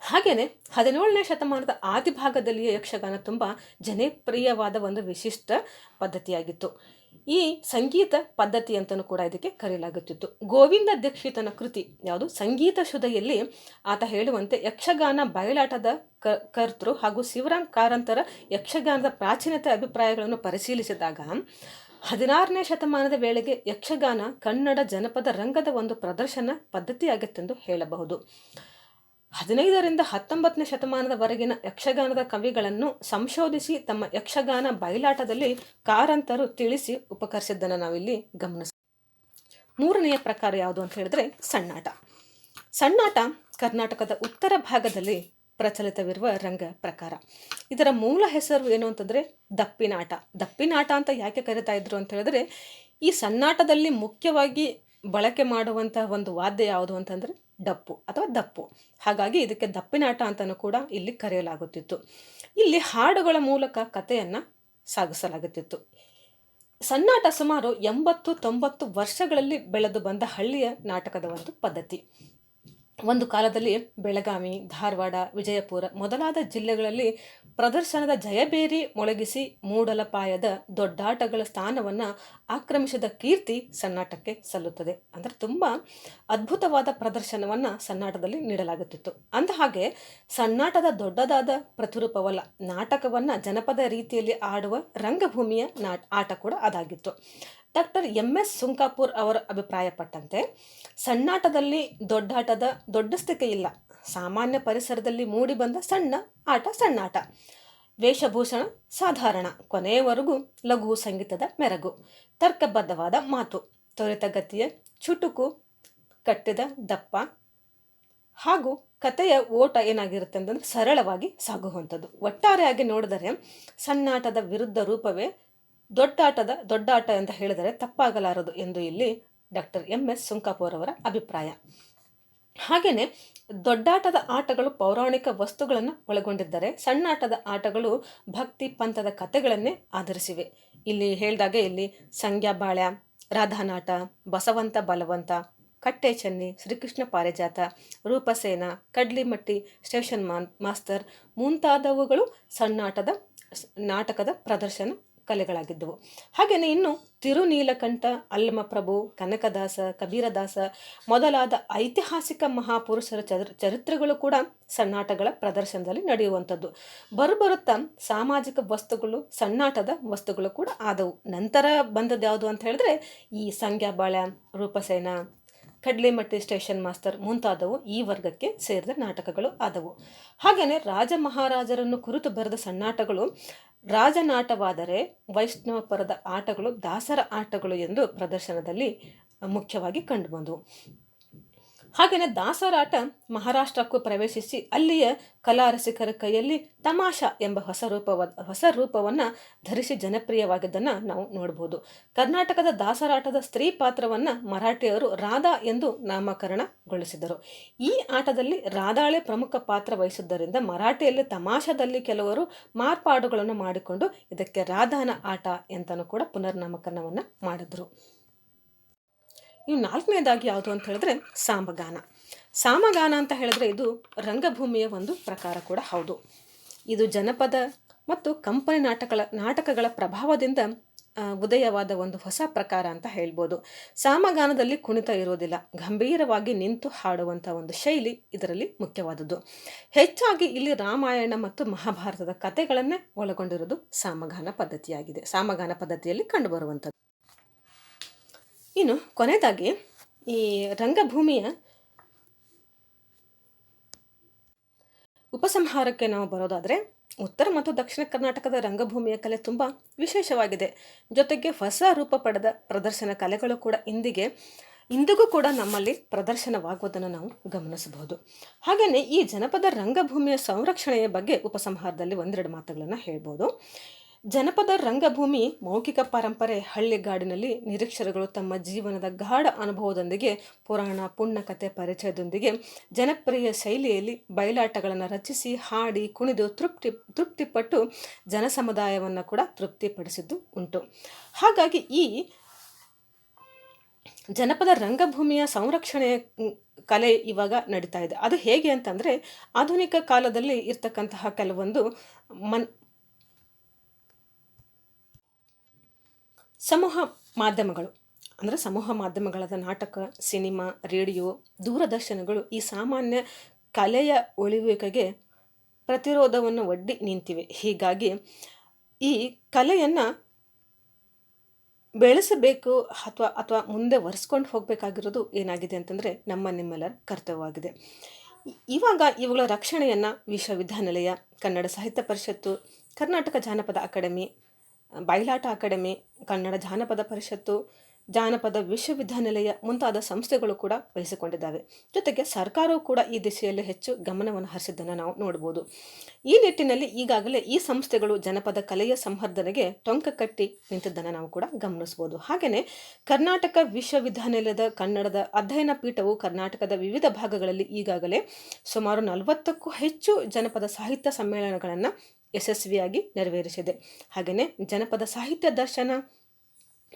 ಹಾಗೆಯೇ ಹದಿನೇಳನೇ ಶತಮಾನದ ಆದಿಭಾಗದಲ್ಲಿಯೇ ಯಕ್ಷಗಾನ ತುಂಬ ಜನಪ್ರಿಯವಾದ ಒಂದು ವಿಶಿಷ್ಟ ಪದ್ಧತಿಯಾಗಿತ್ತು. ಈ ಸಂಗೀತ ಪದ್ಧತಿ ಅಂತಲೂ ಕೂಡ ಇದಕ್ಕೆ ಕರೆಯಲಾಗುತ್ತಿತ್ತು. ಗೋವಿಂದ ದೀಕ್ಷಿತನ ಕೃತಿ ಯಾವುದು? ಸಂಗೀತ ಶುಧೆಯಲ್ಲಿ ಆತ ಹೇಳುವಂತೆ ಯಕ್ಷಗಾನ ಬಯಲಾಟದ ಕ, ಕರ್ತೃ ಹಾಗೂ ಶಿವರಾಮ್ ಕಾರಂತರ ಯಕ್ಷಗಾನದ ಪ್ರಾಚೀನತೆ ಅಭಿಪ್ರಾಯಗಳನ್ನು ಪರಿಶೀಲಿಸಿದಾಗ ಹದಿನಾರನೇ ಶತಮಾನದ ವೇಳೆಗೆ ಯಕ್ಷಗಾನ ಕನ್ನಡ ಜನಪದ ರಂಗದ ಒಂದು ಪ್ರದರ್ಶನ ಪದ್ಧತಿಯಾಗಿತ್ತೆಂದು ಹೇಳಬಹುದು. ಹದಿನೈದರಿಂದ ಹತ್ತೊಂಬತ್ತನೇ ಶತಮಾನದವರೆಗಿನ ಯಕ್ಷಗಾನದ ಕವಿಗಳನ್ನು ಸಂಶೋಧಿಸಿ ತಮ್ಮ ಯಕ್ಷಗಾನ ಬಯಲಾಟದಲ್ಲಿ ಕಾರಂತರು ತಿಳಿಸಿ ಉಪಕರಿಸಿದ್ದನ್ನು ನಾವಿಲ್ಲಿ ಗಮನಿಸ, ಮೂರನೆಯ ಪ್ರಕಾರ ಯಾವುದು ಅಂತ ಹೇಳಿದ್ರೆ ಸಣ್ಣಾಟ. ಸಣ್ಣಾಟ ಕರ್ನಾಟಕದ ಉತ್ತರ ಭಾಗದಲ್ಲಿ ಪ್ರಚಲಿತವಿರುವ ರಂಗ ಪ್ರಕಾರ. ಇದರ ಮೂಲ ಹೆಸರು ಏನು ಅಂತಂದರೆ ದಪ್ಪಿನಾಟ. ದಪ್ಪಿನಾಟ ಅಂತ ಯಾಕೆ ಕರಿತಾ ಇದ್ರು ಅಂತ ಹೇಳಿದ್ರೆ ಈ ಸಣ್ಣಾಟದಲ್ಲಿ ಮುಖ್ಯವಾಗಿ ಬಳಕೆ ಮಾಡುವಂಥ ಒಂದು ವಾದ್ಯ ಯಾವುದು ಅಂತಂದರೆ ಡಪ್ಪು ಅಥವಾ ದಪ್ಪು. ಹಾಗಾಗಿ ಇದಕ್ಕೆ ದಪ್ಪಿನಾಟ ಅಂತಲೂ ಕೂಡ ಇಲ್ಲಿ ಕರೆಯಲಾಗುತ್ತಿತ್ತು. ಇಲ್ಲಿ ಹಾಡುಗಳ ಮೂಲಕ ಕಥೆಯನ್ನು ಸಾಗಿಸಲಾಗುತ್ತಿತ್ತು. ಸನ್ನಾಟ ಸುಮಾರು ಎಂಬತ್ತು ತೊಂಬತ್ತು ವರ್ಷಗಳಲ್ಲಿ ಬೆಳೆದು ಬಂದ ಹಳ್ಳಿಯ ನಾಟಕದ ಒಂದು ಪದ್ಧತಿ. ಒಂದು ಕಾಲದಲ್ಲಿ ಬೆಳಗಾವಿ, ಧಾರವಾಡ, ವಿಜಯಪುರ ಮೊದಲಾದ ಜಿಲ್ಲೆಗಳಲ್ಲಿ ಪ್ರದರ್ಶನದ ಜಯಬೇರಿ ಮೊಳಗಿಸಿ ಮೂಡಲಪಾಯದ ದೊಡ್ಡಾಟಗಳ ಸ್ಥಾನವನ್ನು ಆಕ್ರಮಿಸಿದ ಕೀರ್ತಿ ಸನ್ನಾಟಕ್ಕೆ ಸಲ್ಲುತ್ತದೆ. ಅಂದರೆ ತುಂಬ ಅದ್ಭುತವಾದ ಪ್ರದರ್ಶನವನ್ನು ಸನ್ನಾಟದಲ್ಲಿ ನೀಡಲಾಗುತ್ತಿತ್ತು. ಅಂದ ಹಾಗೆ ಸನ್ನಾಟದ ದೊಡ್ಡದಾದ ಪ್ರತಿರೂಪವಲ್ಲ, ನಾಟಕವನ್ನು ಜನಪದ ರೀತಿಯಲ್ಲಿ ಆಡುವ ರಂಗಭೂಮಿಯ ನಾಟ ಆಟ ಕೂಡ ಅದಾಗಿತ್ತು. ಡಾಕ್ಟರ್ ಎಂ ಎಸ್ ಸುಂಕಾಪುರ್ ಅವರ ಅಭಿಪ್ರಾಯಪಟ್ಟಂತೆ, ಸಣ್ಣಾಟದಲ್ಲಿ ದೊಡ್ಡಾಟದ ದೊಡ್ಡಸ್ತಿಕೆ ಇಲ್ಲ. ಸಾಮಾನ್ಯ ಪರಿಸರದಲ್ಲಿ ಮೂಡಿಬಂದ ಸಣ್ಣ ಆಟ ಸಣ್ಣಾಟ. ವೇಷಭೂಷಣ ಸಾಧಾರಣ. ಕೊನೆಯವರೆಗೂ ಲಘು ಸಂಗೀತದ ಮೆರಗು. ತರ್ಕಬದ್ಧವಾದ ಮಾತು. ತ್ವರಿತಗತಿಯ ಚುಟುಕು, ಕಟ್ಟಿದ ದಪ್ಪ, ಹಾಗೂ ಕಥೆಯ ಓಟ ಏನಾಗಿರುತ್ತೆ ಅಂತಂದ್ರೆ ಸರಳವಾಗಿ ಸಾಗುವಂಥದ್ದು. ಒಟ್ಟಾರೆಯಾಗಿ ನೋಡಿದರೆ ಸಣ್ಣಾಟದ ವಿರುದ್ಧ ರೂಪವೇ ದೊಡ್ಡಾಟದ ದೊಡ್ಡಾಟ ಅಂತ ಹೇಳಿದರೆ ತಪ್ಪಾಗಲಾರದು ಎಂದು ಇಲ್ಲಿ ಡಾಕ್ಟರ್ ಎಂ ಎಸ್ ಸುಂಕಾಪುರ್ ಅವರ ಅಭಿಪ್ರಾಯ. ಹಾಗೆಯೇ ದೊಡ್ಡಾಟದ ಆಟಗಳು ಪೌರಾಣಿಕ ವಸ್ತುಗಳನ್ನು ಒಳಗೊಂಡಿದ್ದರೆ ಸಣ್ಣಾಟದ ಆಟಗಳು ಭಕ್ತಿ ಪಂಥದ ಕಥೆಗಳನ್ನೇ ಆಧರಿಸಿವೆ. ಇಲ್ಲಿ ಹೇಳಿದಾಗ ಇಲ್ಲಿ ಸಂಗ್ಯಾ ಬಾಳ್ಯ ರಾಧಾನಾಟ, ಬಸವಂತ ಬಲವಂತ ಕಟ್ಟೆ ಚೆನ್ನಿ ಶ್ರೀಕೃಷ್ಣ ಪಾರಿಜಾತ, ರೂಪಸೇನ, ಕಡ್ಲಿಮಟ್ಟಿ, ಸ್ಟೇಷನ್ ಮಾನ್, ಮಾಸ್ತರ್ ಮುಂತಾದವುಗಳು ಸಣ್ಣಾಟದ, ನಾಟಕದ ಪ್ರದರ್ಶನ ಕಲೆಗಳಾಗಿದ್ದವು. ಹಾಗೆಯೇ ಇನ್ನು ತಿರುನೀಲಕಂಠ, ಅಲ್ಲಮಪ್ರಭು, ಕನಕದಾಸ, ಕಬೀರದಾಸ ಮೊದಲಾದ ಐತಿಹಾಸಿಕ ಮಹಾಪುರುಷರ ಚರಿತ್ರೆಗಳು ಕೂಡ ಸಣ್ಣಾಟಗಳ ಪ್ರದರ್ಶನದಲ್ಲಿ ನಡೆಯುವಂಥದ್ದು. ಬರುಬರುತ್ತಾ ಸಾಮಾಜಿಕ ವಸ್ತುಗಳು ಸಣ್ಣಾಟದ ವಸ್ತುಗಳು ಕೂಡ ಆದವು. ನಂತರ ಬಂದದ್ದು ಯಾವುದು ಅಂತ ಹೇಳಿದ್ರೆ, ಈ ಸಂಗ್ಯಾ ಬಾಳ್ಯ ರೂಪಸೇನ, ಕಡ್ಲೆಮಟ್ಟಿ ಸ್ಟೇಷನ್ ಮಾಸ್ತರ್ ಮುಂತಾದವು ಈ ವರ್ಗಕ್ಕೆ ಸೇರಿದ ನಾಟಕಗಳು ಆದವು. ಹಾಗೆಯೇ ರಾಜ ಮಹಾರಾಜರನ್ನು ಕುರಿತು ಬರೆದ ಸಣ್ಣಾಟಗಳು ರಾಜನಾಟವಾದರೆ ವೈಷ್ಣವ ಪರದ ಆಟಗಳು ದಾಸರ ಆಟಗಳು ಎಂದು ಪ್ರದರ್ಶನದಲ್ಲಿ ಮುಖ್ಯವಾಗಿ ಕಂಡುಬಂದವು ಹಾಗೆಯೇ ದಾಸರಾಟ ಮಹಾರಾಷ್ಟ್ರಕ್ಕೂ ಪ್ರವೇಶಿಸಿ ಅಲ್ಲಿಯ ಕಲಾರಸಿಕರ ಕೈಯಲ್ಲಿ ತಮಾಷಾ ಎಂಬ ಹೊಸ ರೂಪವ ಹೊಸ ರೂಪವನ್ನು ಧರಿಸಿ ಜನಪ್ರಿಯವಾಗಿದ್ದನ್ನು ನಾವು ನೋಡ್ಬೋದು. ಕರ್ನಾಟಕದ ದಾಸರಾಟದ ಸ್ತ್ರೀ ಪಾತ್ರವನ್ನು ಮರಾಠಿಯವರು ರಾಧಾ ಎಂದು ನಾಮಕರಣಗೊಳಿಸಿದರು. ಈ ಆಟದಲ್ಲಿ ರಾಧಾಳೆ ಪ್ರಮುಖ ಪಾತ್ರ ವಹಿಸಿದ್ದರಿಂದ ಮರಾಠಿಯಲ್ಲಿ ತಮಾಷಾದಲ್ಲಿ ಕೆಲವರು ಮಾರ್ಪಾಡುಗಳನ್ನು ಮಾಡಿಕೊಂಡು ಇದಕ್ಕೆ ರಾಧಾನ ಆಟ ಅಂತಲೂ ಕೂಡ ಪುನರ್ನಾಮಕರಣವನ್ನು ಮಾಡಿದ್ರು. ಇನ್ನು ನಾಲ್ಕನೇದಾಗಿ ಯಾವುದು ಅಂತ ಹೇಳಿದ್ರೆ ಸಾಮಗಾನ. ಸಾಮಗಾನ ಅಂತ ಹೇಳಿದ್ರೆ ಇದು ರಂಗಭೂಮಿಯ ಒಂದು ಪ್ರಕಾರ ಕೂಡ ಹೌದು. ಇದು ಜನಪದ ಮತ್ತು ಕಂಪನಿ ನಾಟಕಗಳ ನಾಟಕಗಳ ಪ್ರಭಾವದಿಂದ ಉದಯವಾದ ಒಂದು ಹೊಸ ಪ್ರಕಾರ ಅಂತ ಹೇಳ್ಬೋದು. ಸಾಮಗಾನದಲ್ಲಿ ಕುಣಿತ ಇರೋದಿಲ್ಲ ಗಂಭೀರವಾಗಿ ನಿಂತು ಹಾಡುವಂಥ ಒಂದು ಶೈಲಿ ಇದರಲ್ಲಿ ಮುಖ್ಯವಾದದ್ದು. ಹೆಚ್ಚಾಗಿ ಇಲ್ಲಿ ರಾಮಾಯಣ ಮತ್ತು ಮಹಾಭಾರತದ ಕಥೆಗಳನ್ನೇ ಒಳಗೊಂಡಿರೋದು ಸಾಮಗಾನ ಪದ್ಧತಿಯಾಗಿದೆ. ಸಾಮಗಾನ ಪದ್ಧತಿಯಲ್ಲಿ ಕಂಡುಬರುವಂಥದ್ದು. ಇನ್ನು ಕೊನೆಯದಾಗಿ ಈ ರಂಗಭೂಮಿಯ ಉಪಸಂಹಾರಕ್ಕೆ ನಾವು ಬರೋದಾದರೆ ಉತ್ತರ ಮತ್ತು ದಕ್ಷಿಣ ಕರ್ನಾಟಕದ ರಂಗಭೂಮಿಯ ಕಲೆ ತುಂಬ ವಿಶೇಷವಾಗಿದೆ. ಜೊತೆಗೆ ಹೊಸ ರೂಪ ಪಡೆದ ಪ್ರದರ್ಶನ ಕಲೆಗಳು ಕೂಡ ಇಂದಿಗೆ, ಇಂದಿಗೂ ಕೂಡ ನಮ್ಮಲ್ಲಿ ಪ್ರದರ್ಶನವಾಗುವುದನ್ನು ನಾವು ಗಮನಿಸಬಹುದು. ಹಾಗೆಯೇ ಈ ಜನಪದ ರಂಗಭೂಮಿಯ ಸಂರಕ್ಷಣೆಯ ಬಗ್ಗೆ ಉಪಸಂಹಾರದಲ್ಲಿ ಒಂದೆರಡು ಮಾತುಗಳನ್ನು ಹೇಳ್ಬೋದು. ಜನಪದ ರಂಗಭೂಮಿ, ಮೌಖಿಕ ಪರಂಪರೆ ಹಳ್ಳಿಗಾಡಿನಲ್ಲಿ ನಿರೀಕ್ಷರಗಳು ತಮ್ಮ ಜೀವನದ ಗಾಢ ಅನುಭವದೊಂದಿಗೆ ಪುರಾಣ, ಪುಣ್ಯಕಥೆ ಪರಿಚಯದೊಂದಿಗೆ ಜನಪ್ರಿಯ ಶೈಲಿಯಲ್ಲಿ ಬಯಲಾಟಗಳನ್ನು ರಚಿಸಿ, ಹಾಡಿ, ಕುಣಿದು ತೃಪ್ತಿ, ತೃಪ್ತಿಪಟ್ಟು ಜನ ಸಮುದಾಯವನ್ನು ಕೂಡ ತೃಪ್ತಿಪಡಿಸಿದ್ದು ಉಂಟು. ಹಾಗಾಗಿ ಈ ಜನಪದ ರಂಗಭೂಮಿಯ ಸಂರಕ್ಷಣೆ ಕಲೆ ಇವಾಗ ನಡೀತಾ ಇದೆ. ಅದು ಹೇಗೆ ಅಂತಂದರೆ, ಆಧುನಿಕ ಕಾಲದಲ್ಲಿ ಇರ್ತಕ್ಕಂತಹ ಕೆಲವೊಂದು ಮನ್ ಸಮೂಹ ಮಾಧ್ಯಮಗಳು, ಅಂದರೆ ಸಮೂಹ ಮಾಧ್ಯಮಗಳಾದ ನಾಟಕ, ಸಿನಿಮಾ, ರೇಡಿಯೋ, ದೂರದರ್ಶನಗಳು ಈ ಸಾಮಾನ್ಯ ಕಲೆಯ ಉಳಿವಿಕೆಗೆ ಪ್ರತಿರೋಧವನ್ನು ಒಡ್ಡಿ ನಿಂತಿವೆ. ಹೀಗಾಗಿ ಈ ಕಲೆಯನ್ನು ಬೆಳೆಸಬೇಕು ಅಥವಾ ಅಥವಾ ಮುಂದೆ ಒರೆಸ್ಕೊಂಡು ಹೋಗಬೇಕಾಗಿರೋದು ಏನಾಗಿದೆ ಅಂತಂದರೆ ನಮ್ಮ ನಿಮ್ಮೆಲ್ಲರ ಕರ್ತವ್ಯವಾಗಿದೆ. ಇವಾಗ ಇವುಗಳ ರಕ್ಷಣೆಯನ್ನು ವಿಶ್ವವಿದ್ಯಾನಿಲಯ, ಕನ್ನಡ ಸಾಹಿತ್ಯ ಪರಿಷತ್ತು, ಕರ್ನಾಟಕ ಜಾನಪದ ಅಕಾಡೆಮಿ ಬಯಲಾಟ ಅಕಾಡೆಮಿ, ಕನ್ನಡ ಜಾನಪದ ಪರಿಷತ್ತು, ಜಾನಪದ ವಿಶ್ವವಿದ್ಯಾನಿಲಯ ಮುಂತಾದ ಸಂಸ್ಥೆಗಳು ಕೂಡ ವಹಿಸಿಕೊಂಡಿದ್ದಾವೆ. ಜೊತೆಗೆ ಸರ್ಕಾರವು ಕೂಡ ಈ ದಿಶೆಯಲ್ಲಿ ಹೆಚ್ಚು ಗಮನವನ್ನು ಹರಿಸಿದ್ದನ್ನು ನಾವು ನೋಡ್ಬೋದು. ಈ ನಿಟ್ಟಿನಲ್ಲಿ ಈಗಾಗಲೇ ಈ ಸಂಸ್ಥೆಗಳು ಜನಪದ ಕಲೆಯ ಸಂವರ್ಧನೆಗೆ ಟೊಂಕ ಕಟ್ಟಿ ನಿಂತಿದ್ದನ್ನು ನಾವು ಕೂಡ ಗಮನಿಸ್ಬೋದು. ಹಾಗೆಯೇ ಕರ್ನಾಟಕ ವಿಶ್ವವಿದ್ಯಾನಿಲಯದ ಕನ್ನಡದ ಅಧ್ಯಯನ ಪೀಠವು ಕರ್ನಾಟಕದ ವಿವಿಧ ಭಾಗಗಳಲ್ಲಿ ಈಗಾಗಲೇ ಸುಮಾರು ನಲವತ್ತಕ್ಕೂ ಹೆಚ್ಚು ಜನಪದ ಸಾಹಿತ್ಯ ಸಮ್ಮೇಳನಗಳನ್ನು ಯಶಸ್ವಿಯಾಗಿ ನೆರವೇರಿಸಿದೆ. ಹಾಗೆಯೇ ಜನಪದ ಸಾಹಿತ್ಯ ದರ್ಶನ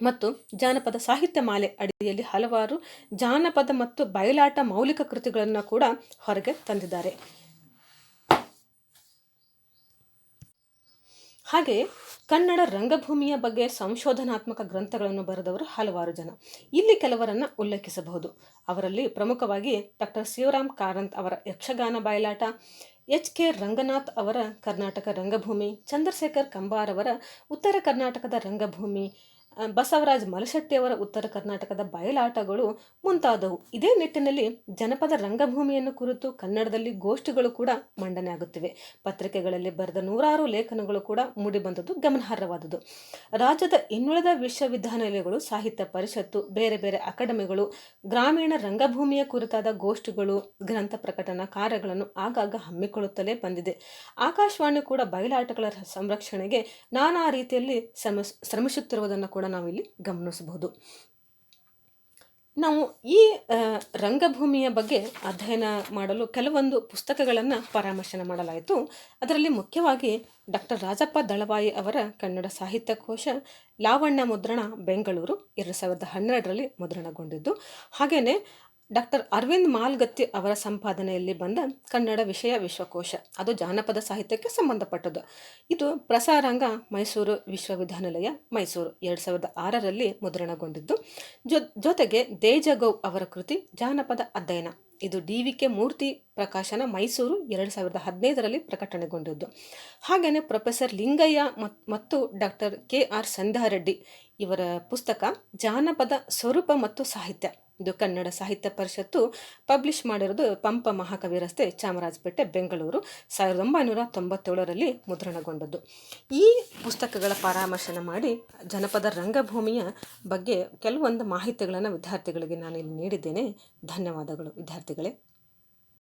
ಮತ್ತು ಜಾನಪದ ಸಾಹಿತ್ಯ ಮಾಲೆ ಅಡಿಯಲ್ಲಿ ಹಲವಾರು ಜಾನಪದ ಮತ್ತು ಬಯಲಾಟ ಮೌಲಿಕ ಕೃತಿಗಳನ್ನು ಕೂಡ ಹೊರಗೆ ತಂದಿದ್ದಾರೆ. ಹಾಗೆ ಕನ್ನಡ ರಂಗಭೂಮಿಯ ಬಗ್ಗೆ ಸಂಶೋಧನಾತ್ಮಕ ಗ್ರಂಥಗಳನ್ನು ಬರೆದವರು ಹಲವಾರು ಜನ. ಇಲ್ಲಿ ಕೆಲವರನ್ನು ಉಲ್ಲೇಖಿಸಬಹುದು. ಅವರಲ್ಲಿ ಪ್ರಮುಖವಾಗಿ ಡಾಕ್ಟರ್ ಶಿವರಾಮ್ ಕಾರಂತ್ ಅವರ ಯಕ್ಷಗಾನ ಬಯಲಾಟ ಎಚ್ ಕೆ ರಂಗನಾಥ್ ಅವರ ಕರ್ನಾಟಕ ರಂಗಭೂಮಿ ಚಂದ್ರಶೇಖರ್ ಕಂಬಾರವರ ಉತ್ತರ ಕರ್ನಾಟಕದ ರಂಗಭೂಮಿ ಬಸವರಾಜ್ ಮಲಶೆಟ್ಟಿಯವರ ಉತ್ತರ ಕರ್ನಾಟಕದ ಬಯಲಾಟಗಳು ಮುಂತಾದವು. ಇದೇ ನಿಟ್ಟಿನಲ್ಲಿ ಜನಪದ ರಂಗಭೂಮಿಯನ್ನು ಕುರಿತು ಕನ್ನಡದಲ್ಲಿ ಗೋಷ್ಠಿಗಳು ಕೂಡ ಮಂಡನೆ ಆಗುತ್ತಿವೆ. ಪತ್ರಿಕೆಗಳಲ್ಲಿ ಬರೆದ ನೂರಾರು ಲೇಖನಗಳು ಕೂಡ ಮೂಡಿಬಂದದ್ದು ಗಮನಾರ್ಹವಾದುದು ರಾಜ್ಯದ ಇನ್ನುಳಿದ ವಿಶ್ವವಿದ್ಯಾನಿಲಯಗಳು, ಸಾಹಿತ್ಯ ಪರಿಷತ್ತು, ಬೇರೆ ಬೇರೆ ಅಕಾಡೆಮಿಗಳು, ಗ್ರಾಮೀಣ ರಂಗಭೂಮಿಯ ಕುರಿತಾದ ಗೋಷ್ಠಿಗಳು, ಗ್ರಂಥ ಪ್ರಕಟಣಾ ಕಾರ್ಯಗಳನ್ನು ಆಗಾಗ ಹಮ್ಮಿಕೊಳ್ಳುತ್ತಲೇ ಬಂದಿದೆ. ಆಕಾಶವಾಣಿ ಕೂಡ ಬಯಲಾಟಗಳ ಸಂರಕ್ಷಣೆಗೆ ನಾನಾ ರೀತಿಯಲ್ಲಿ ಶ್ರಮಿಸ್ ಶ್ರಮಿಸುತ್ತಿರುವುದನ್ನು ಕೂಡ ನಾವಿಲ್ಲಿ ಗಮನಿಸಬಹುದು. ನಾವು ಈ ರಂಗಭೂಮಿಯ ಬಗ್ಗೆ ಅಧ್ಯಯನ ಮಾಡಲು ಕೆಲವೊಂದು ಪುಸ್ತಕಗಳನ್ನು ಪರಾಮರ್ಶನ ಮಾಡಲಾಯಿತು. ಅದರಲ್ಲಿ ಮುಖ್ಯವಾಗಿ ಡಾಕ್ಟರ್ ರಾಜಪ್ಪ ದಳವಾಯಿ ಅವರ ಕನ್ನಡ ಸಾಹಿತ್ಯ ಕೋಶ ಲಾವಣ್ಯ ಮುದ್ರಣ ಬೆಂಗಳೂರು, ಎರಡು ಸಾವಿರದ ಹನ್ನೆರಡರಲ್ಲಿ ಮುದ್ರಣಗೊಂಡಿದ್ದು. ಹಾಗೆಯೇ ಡಾಕ್ಟರ್ ಅರವಿಂದ್ ಮಾಲ್ಗತ್ತಿ ಅವರ ಸಂಪಾದನೆಯಲ್ಲಿ ಬಂದ ಕನ್ನಡ ವಿಷಯ ವಿಶ್ವಕೋಶ. ಅದು ಜಾನಪದ ಸಾಹಿತ್ಯಕ್ಕೆ ಸಂಬಂಧಪಟ್ಟದ್ದು. ಇದು ಪ್ರಸಾರಾಂಗ ಮೈಸೂರು ವಿಶ್ವವಿದ್ಯಾನಿಲಯ, ಮೈಸೂರು. ಎರಡು ಸಾವಿರದ ಆರರಲ್ಲಿ ಮುದ್ರಣಗೊಂಡಿದ್ದು. ಜೊ, ಜೊತೆಗೆ ದೇಜಗೌ ಅವರ ಕೃತಿ ಜಾನಪದ ಅಧ್ಯಯನ. ಇದು ಡಿ ವಿ ಕೆ ಮೂರ್ತಿ ಪ್ರಕಾಶನ ಮೈಸೂರು ಎರಡು ಸಾವಿರದ ಹದಿನೈದರಲ್ಲಿ ಪ್ರಕಟಣೆಗೊಂಡಿದ್ದು. ಹಾಗೆಯೇ ಪ್ರೊಫೆಸರ್ ಲಿಂಗಯ್ಯ ಮತ್- ಮತ್ತು ಡಾಕ್ಟರ್ ಕೆ ಆರ್ ಸಂಧ್ಯಾರೆಡ್ಡಿ ಇವರ ಪುಸ್ತಕ ಜಾನಪದ ಸ್ವರೂಪ ಮತ್ತು ಸಾಹಿತ್ಯ. ಇದು ಕನ್ನಡ ಸಾಹಿತ್ಯ ಪರಿಷತ್ತು. ಪಬ್ಲಿಷ್ ಮಾಡಿರೋದು ಪಂಪ ಮಹಾಕವಿ ರಸ್ತೆ, ಚಾಮರಾಜಪೇಟೆ, ಬೆಂಗಳೂರು. ಸಾವಿರದ ಒಂಬೈನೂರ ತೊಂಬತ್ತೇಳರಲ್ಲಿ ಮುದ್ರಣಗೊಂಡದ್ದು. ಈ ಪುಸ್ತಕಗಳ ಪರಾಮರ್ಶನ ಮಾಡಿ ಜನಪದ ರಂಗಭೂಮಿಯ ಬಗ್ಗೆ ಕೆಲವೊಂದು ಮಾಹಿತಿಗಳನ್ನು ವಿದ್ಯಾರ್ಥಿಗಳಿಗೆ ನಾನು ಇಲ್ಲಿ ನೀಡಿದ್ದೇನೆ. ಧನ್ಯವಾದಗಳು ವಿದ್ಯಾರ್ಥಿಗಳೇ.